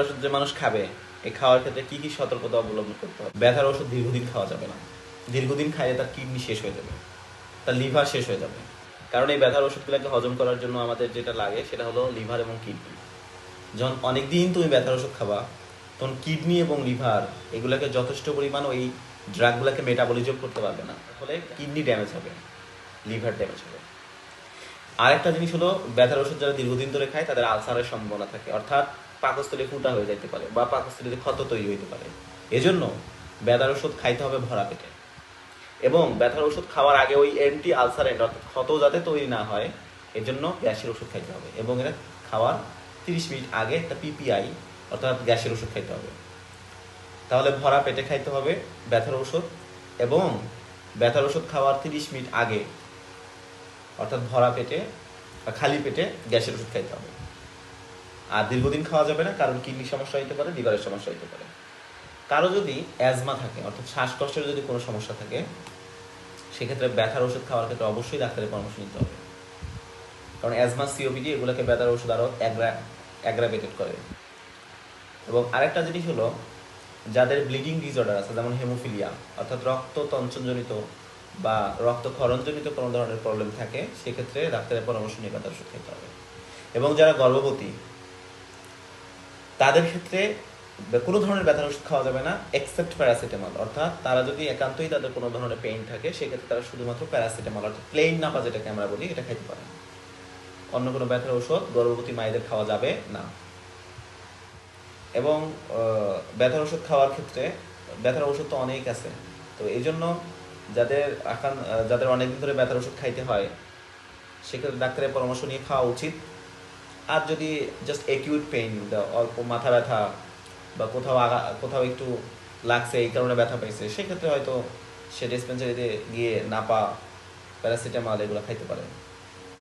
ওষুধ যে মানুষ খাবে, এই খাওয়ার ক্ষেত্রে কি কি সতর্কতা অবলম্বন করতে হবে? ব্যথার ওষুধ দীর্ঘদিন খাওয়া যাবে না। দীর্ঘদিন খাইলে তার কিডনি শেষ হয়ে যাবে। তার লিভার শেষ হয়ে যাবে। কারণ এই ব্যথার ওষুধগুলোকে হজম করার জন্য আমাদের যেটা লাগে, সেটা হলো লিভার এবং কিডনি। যখন অনেকদিন তুমি ব্যথার ওষুধ খাবা, তখন কিডনি এবং লিভার, এগুলোকে যথেষ্ট পরিমাণ ওই ড্রাগগুলোকে মেটাবলিজম করতে পারবে না। ফলে কিডনি ড্যামেজ হবে, লিভার ড্যামেজ হবে। আরেকটা জিনিস হলো, ব্যথার ওষুধ যারা দীর্ঘদিন ধরে খায়, তাদের আলসারের সম্ভাবনা থাকে। অর্থাৎ পাকস্থলী ফুটা হয়ে যেতে পারে বা পাকস্থলীতে ক্ষত তৈরি হতে পারে। এজন্য ব্যথার ওষুধ খাইতে হবে ভরা পেটে। এবং ব্যথার ওষুধ খাওয়ার আগে ওই অ্যান্টি আলসারেন্ট অর্থাৎ ক্ষত যাতে তৈরি না হয় এর জন্য গ্যাসের ওষুধ খাইতে হবে। এবং এটা খাওয়ার তিরিশ মিনিট আগে একটা পিপিআই অর্থাৎ গ্যাসের ওষুধ খাইতে হবে। তাহলে ভরা পেটে খাইতে হবে ব্যথার ওষুধ। এবং ব্যথার ওষুধ খাওয়ার তিরিশ মিনিট আগে অর্থাৎ ভরা পেটে বা খালি পেটে গ্যাসের ওষুধ খাইতে হবে। আর দীর্ঘদিন খাওয়া যাবে না, কারণ কিডনির সমস্যা হতে পারে, লিভারের সমস্যা হতে পারে। কারও যদি অ্যাজমা থাকে, অর্থাৎ শ্বাসকষ্টের যদি কোনো সমস্যা থাকে, সেক্ষেত্রে ব্যথার ওষুধ খাওয়ার ক্ষেত্রে অবশ্যই ডাক্তারের পরামর্শ নিতে হবে। কারণ অ্যাজমা, সিওপিডি, এগুলোকে ব্যথার ওষুধ আরও অ্যাগ্রা অ্যাগ্রাভেটেড করে। এবং আরেকটা জিনিস হলো, যাদের ব্লিডিং ডিসঅর্ডার আছে, যেমন হেমোফিলিয়া, অর্থাৎ রক্ত তঞ্চনজনিত বা রক্তক্ষরণজনিত কোনো ধরনের প্রবলেম থাকে, সেক্ষেত্রে ডাক্তারের পরামর্শ নিয়ে ব্যথার ওষুধ খেতে হবে। এবং যারা গর্ভবতী, তাদের ক্ষেত্রে কোনো ধরনের ব্যথার ওষুধ খাওয়া যাবে না এক্সেপ্ট প্যারাসিটামল অর্থাৎ তারা যদি একান্তই তাদের কোনো ধরনের পেইন থাকে, সেক্ষেত্রে তারা শুধুমাত্র প্যারাসিটামল অর্থাৎ প্লেন নাপা যেটাকে আমরা বলি, এটা খেতে পারেন। অন্য কোনো ব্যথার ওষুধ গর্ভবতী মায়েদের খাওয়া যাবে না। এবং ব্যথার ওষুধ খাওয়ার ক্ষেত্রে, ব্যথার ওষুধ তো অনেক আছে। তো এই জন্য যাদের আখান যাদের অনেকদিন ধরে ব্যথার ওষুধ খাইতে হয়, সেক্ষেত্রে ডাক্তারের পরামর্শ নিয়ে খাওয়া উচিত। আর যদি জাস্ট একিউট পেইন অল্প মাথা ব্যথা বা কোথাও আগা, কোথাও একটু লাগছে, এই কারণে ব্যথা পাইছে, সেক্ষেত্রে হয়তো সে ডিসপেন্সারিতে গিয়ে নাপা প্যারাসিটামল এগুলো খাইতে পারে